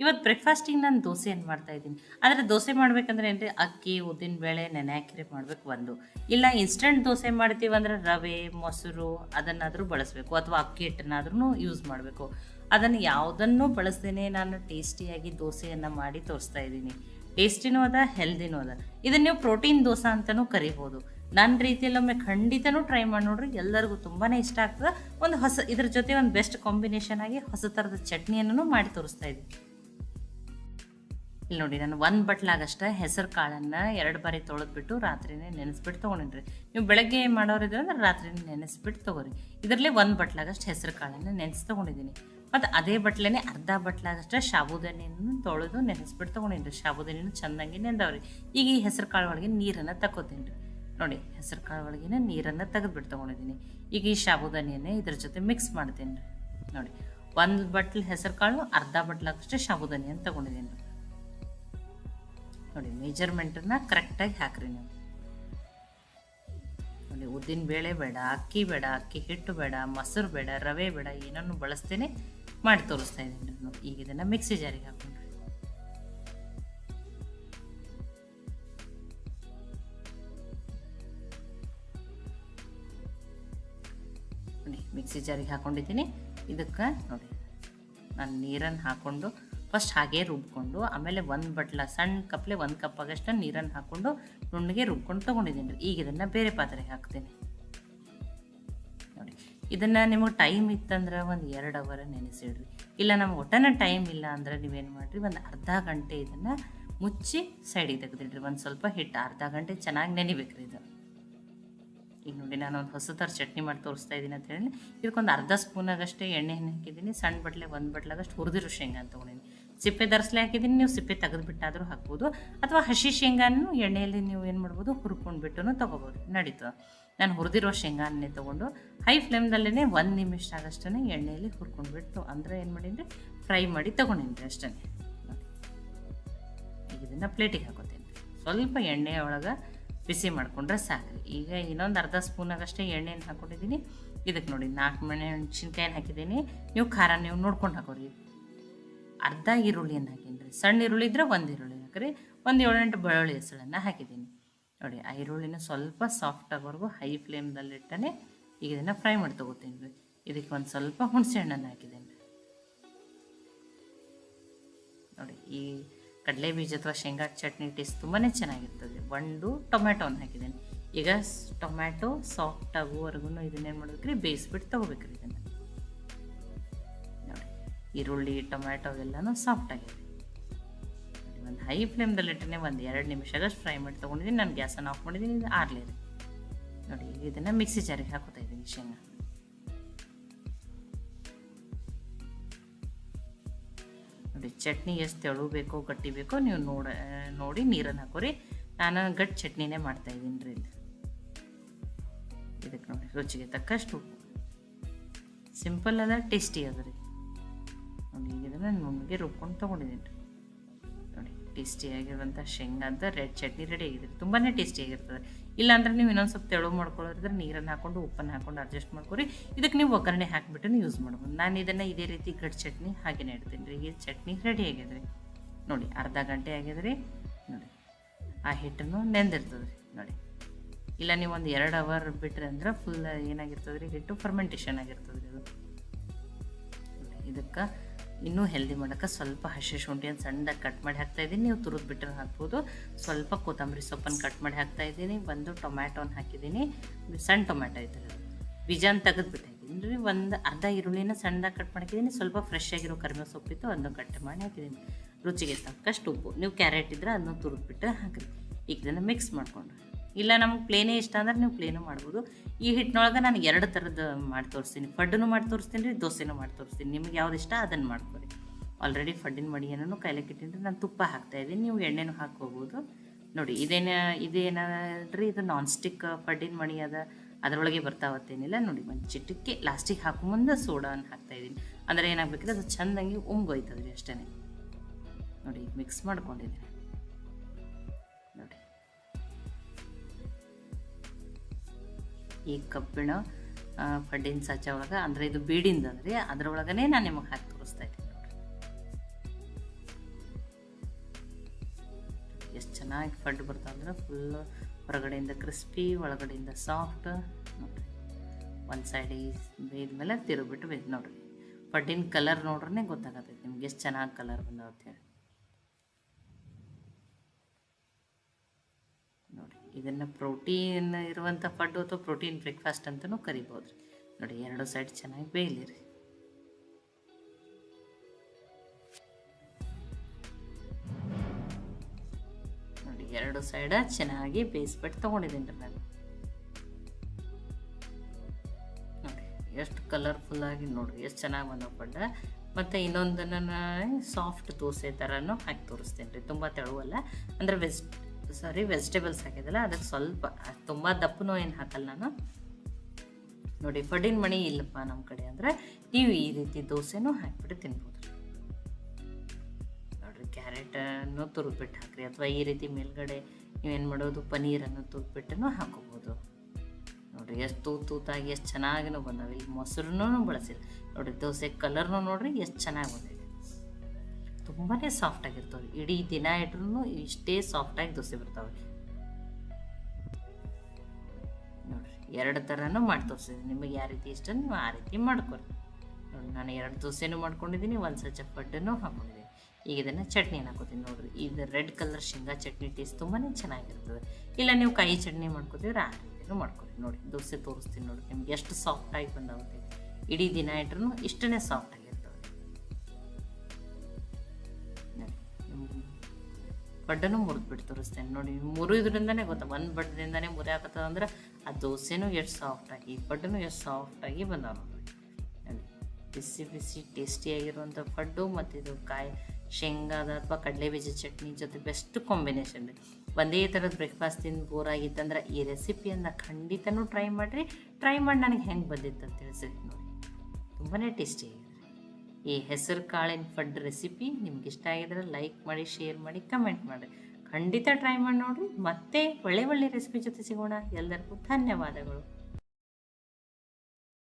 ಇವತ್ತು ಬ್ರೇಕ್ಫಾಸ್ಟಿಗೆ ನಾನು ದೋಸೆ ಏನು ಮಾಡ್ತಾ ಇದ್ದೀನಿ? ಆದರೆ ದೋಸೆ ಮಾಡಬೇಕಂದ್ರೆ ಏನ್ರಿ? ಅಕ್ಕಿ, ಉದ್ದಿನ ಬೇಳೆ, ನೆನೆ ಹಾಕಿರಿ ಮಾಡಬೇಕು ಒಂದು. ಇಲ್ಲ ಇನ್ಸ್ಟಂಟ್ ದೋಸೆ ಮಾಡ್ತೀವಂದ್ರೆ ರವೆ, ಮೊಸರು ಅದನ್ನಾದರೂ ಬಳಸಬೇಕು. ಅಥವಾ ಅಕ್ಕಿ ಹಿಟ್ಟನ್ನಾದ್ರೂ ಯೂಸ್ ಮಾಡಬೇಕು. ಅದನ್ನು ಯಾವುದನ್ನು ಬಳಸ್ದೇನೆ ನಾನು ಟೇಸ್ಟಿಯಾಗಿ ದೋಸೆಯನ್ನು ಮಾಡಿ ತೋರಿಸ್ತಾ ಇದ್ದೀನಿ. ಟೇಸ್ಟಿನೂ ಅದ ಹೆಲ್ದಿನೂ ಅದ. ಇದನ್ನು ನೀವು ಪ್ರೋಟೀನ್ ದೋಸೆ ಅಂತಲೂ ಕರಿಬೋದು. ನನ್ನ ರೀತಿಯಲ್ಲಿ ಒಮ್ಮೆ ಖಂಡಿತನೂ ಟ್ರೈ ಮಾಡಿ ನೋಡ್ರಿ, ಎಲ್ಲರಿಗೂ ತುಂಬಾ ಇಷ್ಟ ಆಗ್ತದೆ. ಒಂದು ಹೊಸ, ಇದ್ರ ಜೊತೆ ಒಂದು ಬೆಸ್ಟ್ ಕಾಂಬಿನೇಷನ್ ಆಗಿ ಹೊಸ ಥರದ ಚಟ್ನಿಯನ್ನು ಮಾಡಿ ತೋರಿಸ್ತಾ ಇದ್ದೀನಿ. ಇಲ್ಲಿ ನೋಡಿ, ನಾನು ಒಂದು ಬಟ್ಲಾಗಷ್ಟೇ ಹೆಸರು ಕಾಳನ್ನು ಎರಡು ಬಾರಿ ತೊಳೆದ್ಬಿಟ್ಟು ರಾತ್ರಿನೇ ನೆನೆಸ್ಬಿಟ್ಟು ತೊಗೊಂಡಿನ್ರಿ. ನೀವು ಬೆಳಗ್ಗೆ ಮಾಡೋರಿದ್ರೆ ಅಂದ್ರೆ ರಾತ್ರಿನೇ ನೆನೆಸ್ಬಿಟ್ಟು ತೊಗೊರಿ. ಇದರಲ್ಲಿ ಒಂದು ಬಟ್ಲಾಗಷ್ಟು ಹೆಸರು ಕಾಳನ್ನು ನೆನೆಸಿ ತೊಗೊಂಡಿದ್ದೀನಿ. ಮತ್ತು ಅದೇ ಬಟ್ಲೇ ಅರ್ಧ ಬಟ್ಲಾಗಷ್ಟೇ ಸಾಬುದಾನಿಯನ್ನು ತೊಳೆದು ನೆನೆಸ್ಬಿಟ್ಟು ತೊಗೊಂಡಿನಿ ಸಾಬುದಾನಿನೂ ಚೆಂದಾಗಿ ನೆಂದವ್ರಿ ಈಗ ಈ ಹೆಸರು ಕಾಳು ಒಳಗೆ ನೀರನ್ನು ತಗೋತೀನಿ ನೋಡಿ, ಹೆಸರು ಕಾಳು ಒಳಗಿನ ನೀರನ್ನು ತೆಗೆದ್ಬಿಟ್ಟು ತೊಗೊಂಡಿದ್ದೀನಿ. ಈಗ ಈ ಸಾಬುದಾನಿಯನ್ನೇ ಇದ್ರ ಜೊತೆ ಮಿಕ್ಸ್ ಮಾಡ್ತೀನಿ ನೋಡಿ, ಒಂದು ಬಟ್ಲು ಹೆಸರು ಕಾಳು, ಅರ್ಧ ಬಟ್ಲಾಗಷ್ಟೇ ಸಾಬುದಾನಿಯನ್ನು ತೊಗೊಂಡಿದ್ದೀನಿ. ನೋಡಿ ಮೆಜರ್ಮೆಂಟನ್ನ ಕರೆಕ್ಟಾಗಿ ಹಾಕ್ರಿ ನೀವು. ನೋಡಿ, ಉದ್ದಿನ ಬೇಳೆ ಬೇಡ, ಅಕ್ಕಿ ಬೇಡ, ಅಕ್ಕಿ ಹಿಟ್ಟು ಬೇಡ, ಮೊಸರು ಬೇಡ, ರವೆ ಬೇಡ ಏನನ್ನು ಬಳಸ್ತೇನೆ, ಮಾಡಿ ತೋರಿಸ್ತಾ ಇದ್ದೀನಿ ನಾನು. ಈಗ ಇದನ್ನು ಮಿಕ್ಸಿ ಜಾರಿಗೆ ಹಾಕೊಂಡ್ರಿ ನೋಡಿ ಮಿಕ್ಸಿ ಜಾರಿಗೆ ಹಾಕೊಂಡಿದ್ದೀನಿ. ಇದಕ್ಕೆ ನೋಡಿ, ನಾನು ನೀರನ್ನು ಹಾಕ್ಕೊಂಡು ಫಸ್ಟ್ ಹಾಗೆ ರುಬ್ಕೊಂಡು, ಆಮೇಲೆ ಒಂದು ಬಟ್ಲ, ಸಣ್ಣ ಕಪ್ಲೆ ಒಂದು ಕಪ್ ಆಗಷ್ಟು ನೀರನ್ನು ಹಾಕ್ಕೊಂಡು ನುಣ್ಣಗೆ ರುಬ್ಕೊಂಡು ತೊಗೊಂಡಿದ್ದೀನಿ. ರೀ ಈಗ ಇದನ್ನು ಬೇರೆ ಪಾತ್ರೆಗೆ ಹಾಕ್ತೇನೆ. ನೋಡಿ, ಇದನ್ನು ನಿಮಗೆ ಟೈಮ್ ಇತ್ತಂದ್ರೆ ಒಂದು ಎರಡು ಅವರ್ ನೆನೆಸಿಡ್ರಿ. ಇಲ್ಲ ನಮ್ಮ ಒಟ್ಟನ ಟೈಮ್ ಇಲ್ಲ ಅಂದ್ರೆ ನೀವೇನು ಮಾಡಿರಿ, ಒಂದು ಅರ್ಧ ಗಂಟೆ ಇದನ್ನು ಮುಚ್ಚಿ ಸೈಡಿಗೆ ತೆಗೆದಿಡ್ರಿ. ಒಂದು ಸ್ವಲ್ಪ ಹಿಟ್ಟು, ಅರ್ಧ ಗಂಟೆ ಚೆನ್ನಾಗಿ ನೆನಿಬೇಕ್ರಿ ಇದು. ಈಗ ನೋಡಿ, ನಾನು ಒಂದು ಹೊಸ ಥರ ಚಟ್ನಿ ಮಾಡಿ ತೋರಿಸ್ತಾ ಇದ್ದೀನಿ ಅಂತ ಹೇಳಿ, ಇದಕ್ಕೊಂದು ಅರ್ಧ ಸ್ಪೂನಾಗಷ್ಟೇ ಎಣ್ಣೆ ಹಾಕಿದ್ದೀನಿ. ಸಣ್ಣ ಬಟ್ಲೆ, ಒಂದು ಬಟ್ಲಾಗಷ್ಟು ಹುರಿದಿರೋ ಶೇಂಗಾ ಅಂತ ತೊಗೊಂಡಿನಿ ಸಿಪ್ಪೆ ದರ್ಸ್ಲೆ ಹಾಕಿದ್ದೀನಿ, ನೀವು ಸಿಪ್ಪೆ ತೆಗೆದುಬಿಟ್ಟಾದರೂ ಹಾಕ್ಬೋದು. ಅಥವಾ ಹಸಿ ಶೇಂಗಾನು ಎಣ್ಣೆಯಲ್ಲಿ ನೀವು ಏನು ಮಾಡ್ಬೋದು, ಹುರ್ಕೊಂಡು ಬಿಟ್ಟು ತೊಗೋಬೋದು. ನಡೀತು. ನಾನು ಹುರಿದಿರೋ ಶೇಂಗಾನೇ ತೊಗೊಂಡು ಹೈ ಫ್ಲೇಮ್ದಲ್ಲೇ ಒಂದು ನಿಮಿಷ ಆಗಷ್ಟೇ ಎಣ್ಣೆಯಲ್ಲಿ ಹುರ್ಕೊಂಡು ಬಿಟ್ಟು, ಅಂದರೆ ಏನು ಮಾಡೀನಿ ಫ್ರೈ ಮಾಡಿ ತೊಗೊಂಡಿನಿ ಅಷ್ಟೇ ಈಗ ಇದನ್ನು ಪ್ಲೇಟಿಗೆ ಹಾಕೋತೀನಿ. ಸ್ವಲ್ಪ ಎಣ್ಣೆ ಒಳಗೆ ಬಿಸಿ ಮಾಡಿಕೊಂಡ್ರೆ ಸಾಕು ಈಗ ಇನ್ನೊಂದು ಅರ್ಧ ಸ್ಪೂನಾಗಷ್ಟೇ ಎಣ್ಣೆಯನ್ನು ಹಾಕ್ಕೊಂಡಿದ್ದೀನಿ ಇದಕ್ಕೆ ನೋಡಿ ನಾಲ್ಕು ಮೆಣಸಿನ್ಕಾಯಿನ ಹಾಕಿದ್ದೀನಿ ನೀವು ಖಾರ ನೀವು ನೋಡ್ಕೊಂಡು ಹಾಕೋರಿ. ಅರ್ಧ ಈರುಳ್ಳಿಯನ್ನು ಹಾಕೀನಿ ಸಣ್ಣ ಈರುಳ್ಳಿ ಇದ್ದರೆ ಒಂದು ಈರುಳ್ಳಿ ಹಾಕಿರಿ. ಒಂದು ಏಳೆಂಟು ಬೆಳ್ಳುಳ್ಳಿ ಹೆಸಳನ್ನು ಹಾಕಿದ್ದೀನಿ. ನೋಡಿ, ಆ ಈರುಳ್ಳಿನ ಸ್ವಲ್ಪ ಸಾಫ್ಟ್ ಆಗೋವರೆಗೂ ಹೈ ಫ್ಲೇಮ್ದಲ್ಲಿಟ್ಟನೆ ಈಗ ಇದನ್ನು ಫ್ರೈ ಮಾಡಿ ತೊಗೋತೀನಿ ರೀ. ಇದಕ್ಕೆ ಒಂದು ಸ್ವಲ್ಪ ಹುಣಸೆ ಹಣ್ಣನ್ನು ಹಾಕಿದ್ದೀನಿ ನೋಡಿ, ಈ ಕಡಲೆ ಬೀಜ ಅಥವಾ ಶೇಂಗಾ ಚಟ್ನಿ ಟೇಸ್ಟ್ ತುಂಬಾ ಚೆನ್ನಾಗಿರ್ತದೆ. ಒಂದು ಟೊಮ್ಯಾಟೋನ ಹಾಕಿದ್ದೀನಿ. ಈಗ ಟೊಮ್ಯಾಟೊ ಸಾಫ್ಟ್ ಆಗುವವರೆಗೂ ಇದನ್ನೇನು ಮಾಡ್ಬೇಕ್ರಿ? ಬೇಯಿಸ್ಬಿಟ್ಟು ತೊಗೋಬೇಕ್ರಿ ಇದನ್ನು. ಈರುಳ್ಳಿ, ಟೊಮ್ಯಾಟೊ ಎಲ್ಲನೂ ಸಾಫ್ಟ್ ಆಗಿದೆ. ಒಂದು ಹೈ ಫ್ಲೇಮ್ದಲ್ಲಿಟ್ಟನೆ ಒಂದು ಎರಡು ನಿಮಿಷಗಷ್ಟು ಫ್ರೈ ಮಾಡಿ ತೊಗೊಂಡಿದ್ದೀನಿ ನಾನು ಗ್ಯಾಸನ್ನು ಆಫ್ ಮಾಡಿದ್ದೀನಿ ಇದು ಆರ್ಲಿ ರೀ ನೋಡಿ, ಇದನ್ನು ಮಿಕ್ಸಿ ಜಾರಿಗೆ ಹಾಕೋತಾ ಇದ್ದೀನಿ ಶೇಂಗಾ. ನೋಡಿ, ಚಟ್ನಿ ಎಷ್ಟು ತೆಳು ಬೇಕೋ ಗಟ್ಟಿ ಬೇಕೋ ನೀವು ನೋಡ, ನೋಡಿ, ನೀರನ್ನು ಹಾಕೋರಿ. ನಾನು ಗಟ್ಟಿ ಚಟ್ನಿನೇ ಮಾಡ್ತಾ ಇದ್ದೀನಿ ರೀ ಇದು. ಇದಕ್ಕೆ ನೋಡಿ, ರುಚಿಗೆ ತಕ್ಕಷ್ಟು ಸಿಂಪಲ್ ಅದ ಟೇಸ್ಟಿ ಅದ ರೀ. ನೋಡಿ ಇದನ್ನು ನುಣ್ಣಗೆ ರುಬ್ಕೊಂಡು ತೊಗೊಂಡಿದ್ದೀನಿ. ನೋಡಿ ಟೇಸ್ಟಿಯಾಗಿರುವಂಥ ಶೇಂಗಾದ ರೆಡ್ ಚಟ್ನಿ ರೆಡಿ ಆಗಿದೆ. ತುಂಬಾ ಟೇಸ್ಟಿಯಾಗಿರ್ತದೆ ಇಲ್ಲಾಂದ್ರೆ ನೀವು ಇನ್ನೊಂದು ಸ್ವಲ್ಪ ತೆಳು ಮಾಡ್ಕೊಳ್ಳೋದ್ರೆ ನೀರನ್ನು ಹಾಕ್ಕೊಂಡು ಉಪ್ಪನ್ನು ಹಾಕ್ಕೊಂಡು ಅಡ್ಜಸ್ಟ್ ಮಾಡ್ಕೊರಿ. ಇದಕ್ಕೆ ನೀವು ಒಗ್ಗರಣೆ ಹಾಕಿಬಿಟ್ಟು ಯೂಸ್ ಮಾಡ್ಬೋದು. ನಾನು ಇದನ್ನು ಇದೇ ರೀತಿ ಗಡ್ ಚಟ್ನಿ ಹಾಗೇನೆ ಇಡ್ತೀನಿ ರೀ. ಈ ಚಟ್ನಿ ರೆಡಿ ಆಗಿದೆ ರೀ ನೋಡಿ, ಅರ್ಧ ಗಂಟೆ ಆಗಿದೆ ರೀ ನೋಡಿ, ಆ ಹಿಟ್ಟನ್ನು ನೆಂದಿರ್ತದೆ. ರೀ ನೋಡಿ, ಇಲ್ಲ ನೀವು ಒಂದು ಎರಡು ಅವರ್ ಬಿಟ್ರೆ ಅಂದ್ರೆ ಫುಲ್ ಏನಾಗಿರ್ತದೆ ರೀ? ಹಿಟ್ಟು ಫರ್ಮೆಂಟೇಷನ್ ಆಗಿರ್ತದೆ ರೀ ಅದು. ಇದಕ್ಕೆ ಇನ್ನೂ ಹೆಲ್ದಿ ಮಾಡೋಕ್ಕೆ ಸ್ವಲ್ಪ ಹಸಿ ಶುಂಠಿಯನ್ನು ಸಣ್ಣದಾಗಿ ಕಟ್ ಮಾಡಿ ಹಾಕ್ತಾಯಿದ್ದೀನಿ ನೀವು ತುರಿದು ಬಿಟ್ಟರೆ ಹಾಕ್ಬೋದು. ಸ್ವಲ್ಪ ಕೊತ್ತಂಬರಿ ಸೊಪ್ಪನ್ನು ಕಟ್ ಮಾಡಿ ಹಾಕ್ತಾಯಿದ್ದೀನಿ ಒಂದು ಟೊಮ್ಯಾಟೊನ ಹಾಕಿದ್ದೀನಿ. ಸಣ್ಣ ಟೊಮ್ಯಾಟೊ ಐತೆ ಬೀಜಾನ ಬೀಜನ ತೆಗೆದುಬಿಟ್ಟು ಹಾಕಿದ್ದೀನಿ ರೀ ಒಂದು ಅರ್ಧ ಈರುಳ್ಳಿನ ಸಣ್ಣದಾಗಿ ಕಟ್ ಮಾಡಿದ್ದೀನಿ ಸ್ವಲ್ಪ ಫ್ರೆಶ್ ಆಗಿರೋ ಕರಿಮೆ ಸೊಪ್ಪಿತ್ತು ಅದನ್ನು ಕಟ್ ಮಾಡಿ ಹಾಕಿದ್ದೀನಿ. ರುಚಿಗೆ ತಕ್ಕಷ್ಟು ಉಪ್ಪು. ನೀವು ಕ್ಯಾರೆಟ್ ಇದ್ದರೆ ಅದನ್ನು ತುರಿದ್ಬಿಟ್ಟು ಹಾಕಿರಿ. ಈಗ ಇದನ್ನು ಮಿಕ್ಸ್ ಮಾಡ್ಕೊಂಡ್ರಿ. ಇಲ್ಲ, ನಮ್ಗೆ ಪ್ಲೇನೇ ಇಷ್ಟ ಅಂದ್ರೆ ನೀವು ಪ್ಲೇನು ಮಾಡ್ಬೋದು. ಈ ಹಿಟ್ಟಿನೊಳಗೆ ನಾನು ಎರಡು ಥರದ ಮಾಡಿ ತೋರಿಸ್ತೀನಿ. ಫಡ್ಡನ್ನು ಮಾಡಿ ತೋರಿಸ್ತೀನಿ ರೀ ದೋಸೆನೂ ಮಾಡಿ ತೋರಿಸ್ತೀನಿ. ನಿಮ್ಗೆ ಯಾವ್ದು ಇಷ್ಟ ಅದನ್ನು ಮಾಡ್ಕೊರಿ ಆಲ್ರೆಡಿ ಫಡ್ಡಿನ ಮಡಿಯನ್ನು ಕೈಲಕ್ಕೆ ಇಟ್ಟಿನಿ ನಾನು ತುಪ್ಪ ಹಾಕ್ತಾಯಿದ್ದೀನಿ ನೀವು ಎಣ್ಣೆನೂ ಹಾಕ್ಕೋಬೋದು ನೋಡಿ, ಇದೇನ, ಇದೇನಾದ್ರಿ ಇದು ನಾನ್ ಸ್ಟಿಕ್ ಫಡ್ಡಿನ ಮಣಿ ಅದ. ಅದರೊಳಗೆ ಬರ್ತಾವತ್ತೇನಿಲ್ಲ. ನೋಡಿ, ಒಂದು ಚಿಟ್ಟಕ್ಕೆ ಲಾಸ್ಟಿಗೆ ಹಾಕೋ ಮುಂದೆ ಸೋಡಾನ ಹಾಕ್ತಾಯಿದ್ದೀನಿ ಅಂದರೆ ಏನಾಗಬೇಕಿದ್ರೆ ಅದು ಚೆಂದಂಗೆ ಉಂಗೋಯ್ತದ್ರಿ ಅಷ್ಟೇ ನೋಡಿ ಮಿಕ್ಸ್ ಮಾಡ್ಕೊಂಡಿದ್ದೀನಿ. ಈ ಕಬ್ಬಿಣ ಪಡ್ಡಿನ ಸಾಚ ಒಳಗೆ, ಅಂದರೆ ಇದು ಬೀಡಿಂದ ರೀ ಅದ್ರೊಳಗನೆ ನಾನು ನಿಮಗೆ ಹಾಕಿ ತೋರಿಸ್ತಾ ಇದ್ದೀನಿ ನೋಡಿರಿ. ಎಷ್ಟು ಚೆನ್ನಾಗಿ ಫಡ್ ಬರ್ತಾವಂದ್ರೆ ಫುಲ್ ಹೊರಗಡೆಯಿಂದ ಕ್ರಿಸ್ಪಿ ಒಳಗಡೆಯಿಂದ ಸಾಫ್ಟ್ ನೋಡಿರಿ. ಒಂದು ಸೈಡ್ ಮೇಲೆ ತಿರುಗಿಬಿಟ್ಟು ಬಿದ್ದು ನೋಡಿರಿ. ಪಡ್ಡಿನ ಕಲರ್ ನೋಡ್ರೇ ಗೊತ್ತಾಗತ್ತೈತಿ ನಿಮ್ಗೆ ಎಷ್ಟು ಚೆನ್ನಾಗಿ ಕಲರ್ ಬಂದಾವ ಹೇಳಿ. ಇದನ್ನು ಪ್ರೋಟೀನ್ ಇರುವಂಥ ಫಡ್ಡು ಅಥವಾ ಪ್ರೋಟೀನ್ ಬ್ರೇಕ್ಫಾಸ್ಟ್ ಅಂತಲೂ ಕರಿಬೋದು ನೋಡಿ, ಎರಡು ಸೈಡ್ ಚೆನ್ನಾಗಿ ಬೇಯಲಿರಿ. ನೋಡಿ, ಎರಡು ಸೈಡ ಚೆನ್ನಾಗಿ ಬೇಯಿಸ್ಬಿಟ್ಟು ತೊಗೊಂಡಿದ್ದೀನಿ ರೀ ನಾನು. ನೋಡಿ, ಎಷ್ಟು ಕಲರ್ಫುಲ್ಲಾಗಿ ನೋಡಿರಿ, ಎಷ್ಟು ಚೆನ್ನಾಗಿ ಬಂದವು ಪಡ್ಡ ಮತ್ತು ಇನ್ನೊಂದನ್ನು ಸಾಫ್ಟ್ ದೋಸೆ ಥರನೂ ಹಾಕಿ ತೋರಿಸ್ತೀನಿ ರೀ, ತುಂಬ ತೆಳುವಲ್ಲ. ಅಂದರೆ ವೆಜ್ ಸಾರಿ ವೆಜಿಟೇಬಲ್ಸ್ ಹಾಕಿದ್ದಲ್ಲ ಅದಕ್ಕೆ ಸ್ವಲ್ಪ ತುಂಬ ದಪ್ಪನೂ ಏನು ಹಾಕಲ್ಲ ನಾನು. ನೋಡಿ ಫಡಿನ ಮಣಿ ಇಲ್ಲಪ್ಪ ನಮ್ಮ ಕಡೆ ಅಂದರೆ, ನೀವು ಈ ರೀತಿ ದೋಸೆನೂ ಹಾಕಿಬಿಟ್ಟು ತಿನ್ಬೋದು. ನೋಡಿರಿ, ಕ್ಯಾರೆಟನ್ನು ತುರುಬಿಟ್ಟು ಹಾಕ್ರಿ, ಅಥವಾ ಈ ರೀತಿ ಮೇಲ್ಗಡೆ ನೀವೇನು ಮಾಡೋದು ಪನೀರನ್ನು ತುರುಬಿಟ್ಟನ್ನು ಹಾಕೋಬೋದು. ನೋಡಿರಿ, ಎಷ್ಟು ತೂತು ತೂತಾಗಿ, ಎಷ್ಟು ಚೆನ್ನಾಗಿನೂ ಬಂದಾವೆ. ಇಲ್ಲಿ ಮೊಸರನ್ನೂ ಬಳಸಿಲ್ಲ. ನೋಡಿರಿ, ದೋಸೆ ಕಲರ್ನು ನೋಡಿರಿ, ಎಷ್ಟು ಚೆನ್ನಾಗಿ ಬಂದಿದೆ. ತುಂಬಾ ಸಾಫ್ಟಾಗಿರ್ತವೆ ಇಡೀ ದಿನ ಇಟ್ರು ಇಷ್ಟೇ ಸಾಫ್ಟಾಗಿ ದೋಸೆ ಬರ್ತಾವೆ. ನೋಡಿರಿ, ಎರಡು ಥರನೂ ಮಾಡಿ ತೋರಿಸಿದ್ದೀನಿ ನಿಮಗೆ ಯಾವ ರೀತಿ ಇಷ್ಟ ನೀವು ಆ ರೀತಿ ಮಾಡ್ಕೊರಿ ನೋಡಿ ನಾನು ಎರಡು ದೋಸೆನೂ ಮಾಡ್ಕೊಂಡಿದ್ದೀನಿ ಒಂದು ಸಜ್ಜ ಚಪ್ಪಟ್ಟನ್ನು ಹಾಕ್ಕೊಂಡಿದ್ದೀನಿ ಈಗ ಇದನ್ನು ಚಟ್ನಿ ಹಾಕೋತೀನಿ. ನೋಡಿರಿ, ಇದು ರೆಡ್ ಕಲರ್ ಶೇಂಗಾ ಚಟ್ನಿ ಟೇಸ್ಟ್ ತುಂಬಾ ಚೆನ್ನಾಗಿರ್ತದೆ. ಇಲ್ಲ, ನೀವು ಕಾಯಿ ಚಟ್ನಿ ಮಾಡ್ಕೋತೀವ್ರಿ ಆ ರೀತಿನೂ ಮಾಡ್ಕೊರಿ ನೋಡಿ ದೋಸೆ ತೋರಿಸ್ತೀನಿ ನೋಡಿ ನಿಮ್ಗೆ ಎಷ್ಟು ಸಾಫ್ಟಾಗಿ ಬಂದಾಗುತ್ತೆ ಇಡೀ ದಿನ ಇಟ್ರೂ ಇಷ್ಟನೇ ಸಾಫ್ಟಾಗಿರ್ತವೆ ಬಡ್ಡನ್ನು ಮುರಿದ್ಬಿಟ್ಟು ತೋರಿಸ್ತೇನೆ. ನೋಡಿ ಮುರಿದ್ರಿಂದನೇ ಗೊತ್ತಾ, ಒಂದು ಬಡ್ಡದಿಂದನೇ ಮುರಿ ಹಾಕತ್ತದ ಅಂದ್ರೆ ಆ ದೋಸೆನೂ ಎಷ್ಟು ಸಾಫ್ಟಾಗಿ ಬಡ್ಡನೂ ಎಷ್ಟು ಸಾಫ್ಟಾಗಿ ಬಂದಾವ ನೋಡಿ, ಬಿಸಿ ಬಿಸಿ ಟೇಸ್ಟಿಯಾಗಿರುವಂಥ ಪಡ್ಡು ಮತ್ತು ಇದು ಕಾಯಿ, ಶೇಂಗಾದ ಅಥವಾ ಕಡಲೆ ಬೀಜ ಚಟ್ನಿ ಜೊತೆ ಬೆಸ್ಟ್ ಕಾಂಬಿನೇಷನ್ ರೀ ಒಂದೇ ಥರದ ಬ್ರೇಕ್ಫಾಸ್ಟ್ ತಿಂದು ಬೋರ್ ಆಗಿತ್ತಂದ್ರೆ ಈ ರೆಸಿಪಿಯನ್ನು ಖಂಡಿತನೂ ಟ್ರೈ ಮಾಡಿರಿ. ಟ್ರೈ ಮಾಡಿ ನನಗೆ ಹೆಂಗೆ ಬಂದಿತ್ತು ಅಂತ ತಿಳಿಸಿ. ನೋಡಿ ತುಂಬಾ ಟೇಸ್ಟಿ ಈ ಹೆಸರು ಕಾಳಿನ ಫಡ್ ರೆಸಿಪಿ ನಿಮ್ಗೆ ಇಷ್ಟ ಆಗಿದ್ರೆ ಲೈಕ್ ಮಾಡಿ ಶೇರ್ ಮಾಡಿ ಕಮೆಂಟ್ ಮಾಡಿ. ಖಂಡಿತ ಟ್ರೈ ಮಾಡಿ ನೋಡಿರಿ. ಮತ್ತೆ ಒಳ್ಳೆ ಒಳ್ಳೆ ರೆಸಿಪಿ ಜೊತೆ ಸಿಗೋಣ. ಎಲ್ಲರಿಗೂ ಧನ್ಯವಾದಗಳು.